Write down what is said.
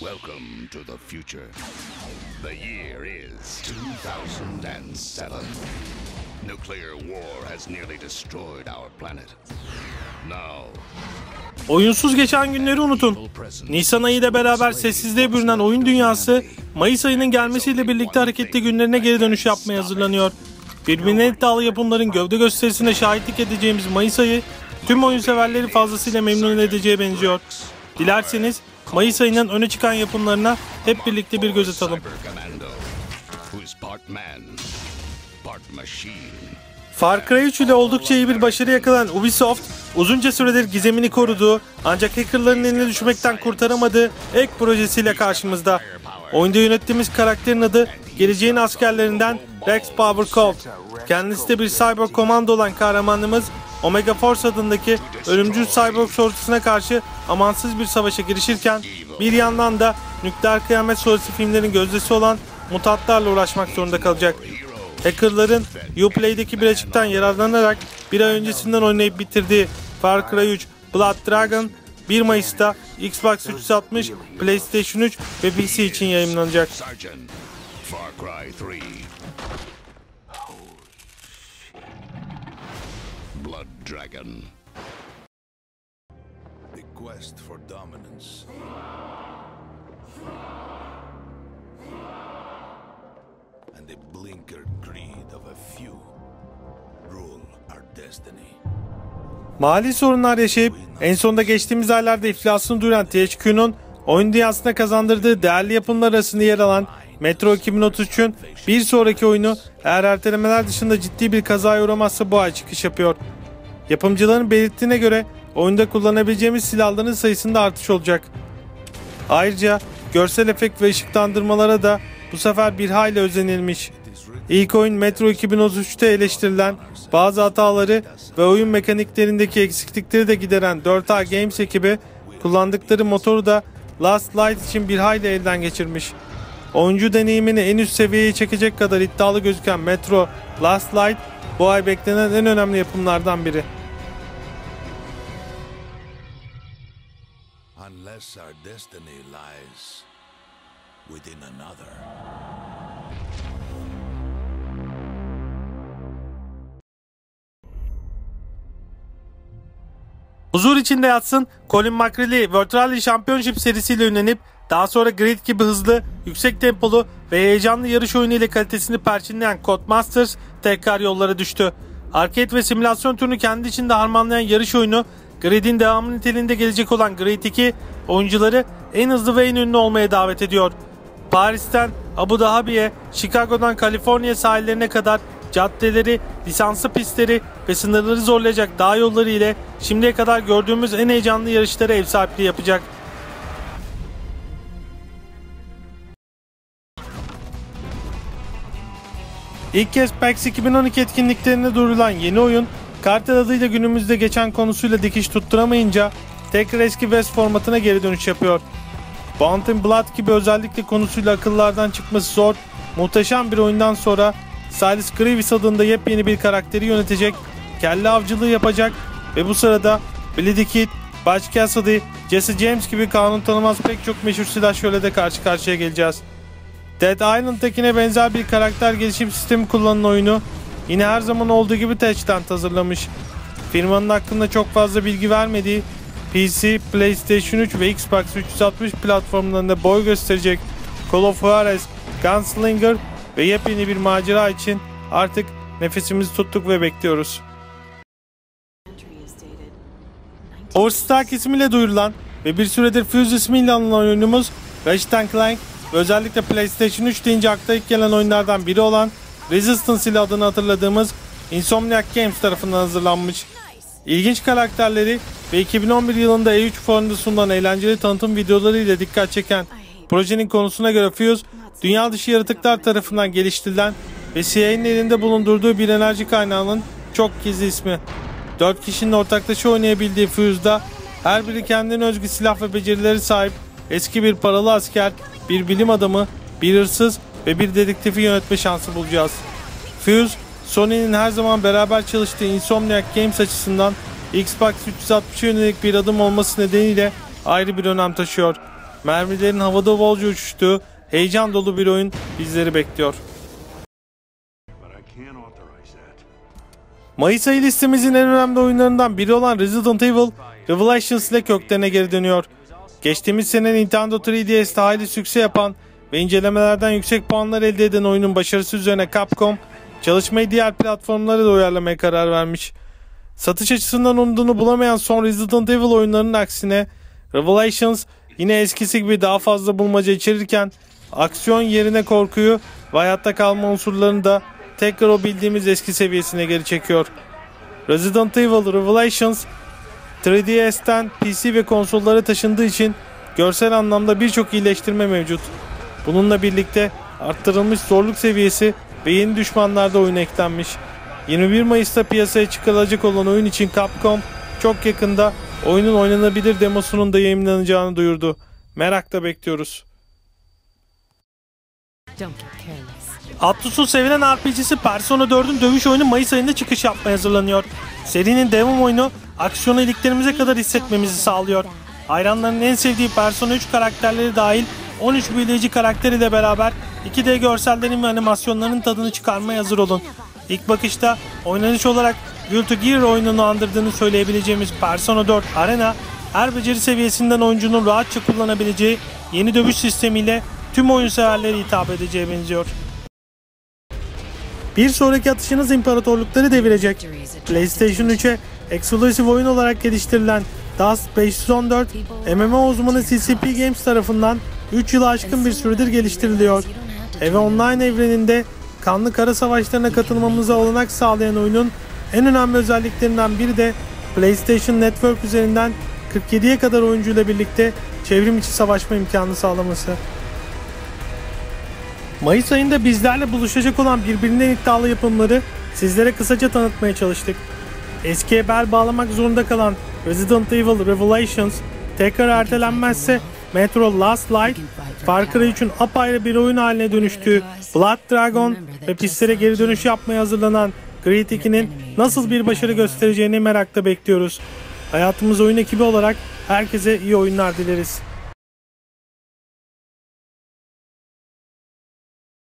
Welcome to the future. The year is 2007. Nuclear war has nearly destroyed our planet. Now, Oyunsuz geçen günleri unutun. Nisan ayı ile beraber sessizliğe bürünen oyun dünyası, Mayıs ayının gelmesiyle birlikte hareketli günlerine geri dönüş yapmaya hazırlanıyor. Birbirinden iddialı yapımların gövde gösterisine şahitlik edeceğimiz Mayıs ayı, tüm oyun severleri fazlasıyla memnun edeceğe benziyor. Dilerseniz Mayıs ayının öne çıkan yapımlarına hep birlikte bir göz atalım. Far Cry 3 ile oldukça iyi bir başarı yakalayan Ubisoft, uzunca süredir gizemini koruduğu ancak hackerların eline düşmekten kurtaramadığı ek projesiyle karşımızda. Oyunda yönettiğimiz karakterin adı geleceğin askerlerinden Rex Power Colt. Kendisi de bir cyber komando olan kahramanımız Omega Force adındaki ölümcül cyborg sorusuna karşı amansız bir savaşa girişirken bir yandan da nükleer kıyamet sonrası filmlerin gözdesi olan mutantlarla uğraşmak zorunda kalacak. Hackerların Uplay'deki bir açıktan yararlanarak bir ay öncesinden oynayıp bitirdiği Far Cry 3 Blood Dragon 1 Mayıs'ta Xbox 360, PlayStation 3 ve PC için yayınlanacak. Blood Dragon. The quest for dominance. And the blinkered greed of a few rule our destiny. Mali sorunlar yaşayıp en sonunda geçtiğimiz aylarda iflasını duyuran THQ'nun oyun dünyasına kazandırdığı değerli yapımlar arasında yer alan Metro 2033'ün bir sonraki oyunu eğer ertelemeler dışında ciddi bir kazaya uğramazsa bu ay çıkış yapıyor. Yapımcıların belirttiğine göre oyunda kullanabileceğimiz silahların sayısında artış olacak. Ayrıca görsel efekt ve ışıklandırmalara da bu sefer bir hayli özenilmiş. İlk oyun Metro 2033'te eleştirilen bazı hataları ve oyun mekaniklerindeki eksiklikleri de gideren 4A Games ekibi kullandıkları motoru da Last Light için bir hayli elden geçirmiş. Oyuncu deneyimini en üst seviyeye çekecek kadar iddialı gözüken Metro Last Light bu ay beklenen en önemli yapımlardan biri. Unless our destiny lies within another. Huzur içinde yatsın Colin McRae World Rally Championship serisiyle ünlenip daha sonra Grid gibi hızlı, yüksek tempolu ve heyecanlı yarış oyunu ile kalitesini perçinleyen Codemasters tekrar yollara düştü. Arcade ve simülasyon türünü kendi içinde harmanlayan yarış oyunu Grid'in devamı niteliğinde gelecek olan Grid 2 oyuncuları en hızlı ve en ünlü olmaya davet ediyor. Paris'ten Abu Dhabi'ye, Chicago'dan Kaliforniya sahillerine kadar caddeleri, lisanslı pistleri ve sınırları zorlayacak dağ yolları ile şimdiye kadar gördüğümüz en heyecanlı yarışlara ev sahipliği yapacak. İlk kez PAX 2012 etkinliklerine duyurulan yeni oyun, Kartel adıyla günümüzde geçen konusuyla dikiş tutturamayınca tekrar eski West formatına geri dönüş yapıyor. Bounty Blood gibi özellikle konusuyla akıllardan çıkması zor, muhteşem bir oyundan sonra Silas Grievous adında yepyeni bir karakteri yönetecek, kelle avcılığı yapacak ve bu sırada Bloody Kid, Butch Cassidy, Jesse James gibi kanun tanımaz pek çok meşhur silah şöyle de karşı karşıya geleceğiz. Dead Island'dakine benzer bir karakter gelişim sistemi kullanan oyunu yine her zaman olduğu gibi Touchland hazırlamış. Firmanın hakkında çok fazla bilgi vermediği PC, PlayStation 3 ve Xbox 360 platformlarında boy gösterecek Call of Juarez, Gunslinger ve yepyeni bir macera için artık nefesimizi tuttuk ve bekliyoruz. Overstock ismiyle duyurulan ve bir süredir Fuse ismiyle anılan oyunumuz Ratchet Clank ve özellikle PlayStation 3 deyince akla ilk gelen oyunlardan biri olan Resistance ile adını hatırladığımız Insomniac Games tarafından hazırlanmış. İlginç karakterleri ve 2011 yılında E3 fuarında sunulan eğlenceli tanıtım videoları ile dikkat çeken projenin konusuna göre Fuse, dünya dışı yaratıklar tarafından geliştirilen ve CIA'nin elinde bulundurduğu bir enerji kaynağının çok gizli ismi. 4 kişinin ortaklaşa oynayabildiği Fuse'da her biri kendine özgü silah ve becerileri sahip eski bir paralı asker, bir bilim adamı, bir hırsız ve bir dedektifi yönetme şansı bulacağız. Fuse, Sony'nin her zaman beraber çalıştığı Insomniac Games açısından Xbox 360'a yönelik bir adım olması nedeniyle ayrı bir önem taşıyor. mermilerin havada bolca uçuştuğu heyecan dolu bir oyun bizleri bekliyor. Mayıs ayı listemizin en önemli oyunlarından biri olan Resident Evil Revelations ile köklerine geri dönüyor. Geçtiğimiz sene Nintendo 3DS'te hayli sükse yapan ve incelemelerden yüksek puanlar elde eden oyunun başarısı üzerine Capcom çalışmayı diğer platformlara da uyarlamaya karar vermiş. Satış açısından umduğunu bulamayan son Resident Evil oyunlarının aksine Revelations yine eskisi gibi daha fazla bulmaca içerirken aksiyon yerine korkuyu ve hayatta kalma unsurlarını da tekrar o bildiğimiz eski seviyesine geri çekiyor. Resident Evil Revelations 3DS'ten PC ve konsollara taşındığı için görsel anlamda birçok iyileştirme mevcut. Bununla birlikte arttırılmış zorluk seviyesi ve yeni düşmanlar da oyuna eklenmiş. 21 Mayıs'ta piyasaya çıkarılacak olan oyun için Capcom çok yakında oyunun oynanabilir demosunun da yayınlanacağını duyurdu. Merakla bekliyoruz. Atlus'un sevilen RPG'si Persona 4'ün dövüş oyunu Mayıs ayında çıkış yapmaya hazırlanıyor. Serinin devam oyunu aksiyonu iliklerimize kadar hissetmemizi sağlıyor. Hayranların en sevdiği Persona 3 karakterleri dahil 13 büyüleyici karakter ile beraber 2D görsellerin ve animasyonların tadını çıkarmaya hazır olun. İlk bakışta oynanış olarak Guilty Gear oyununu andırdığını söyleyebileceğimiz Persona 4 Arena, her beceri seviyesinden oyuncunun rahatça kullanabileceği yeni dövüş sistemiyle tüm oyun severlere hitap edeceğe benziyor. Bir sonraki atışınız imparatorlukları devirecek. PlayStation 3'e eksklusif oyun olarak geliştirilen Dust 514, MMO uzmanı CCP Games tarafından 3 yılı aşkın bir süredir geliştiriliyor. Eve online evreninde kanlı kara savaşlarına katılmamıza olanak sağlayan oyunun en önemli özelliklerinden biri de PlayStation Network üzerinden 47'ye kadar oyuncuyla birlikte çevrim içi savaşma imkanı sağlaması. Mayıs ayında bizlerle buluşacak olan birbirinden iddialı yapımları sizlere kısaca tanıtmaya çalıştık. Eskiye bel bağlamak zorunda kalan Resident Evil Revelations tekrar ertelenmezse Metro Last Light, Far Cry 3'ün apayrı bir oyun haline dönüştüğü Blood Dragon ve pistlere geri dönüş yapmaya hazırlanan Grid 2'nin nasıl bir başarı göstereceğini merakla bekliyoruz. Hayatımız oyun ekibi olarak herkese iyi oyunlar dileriz.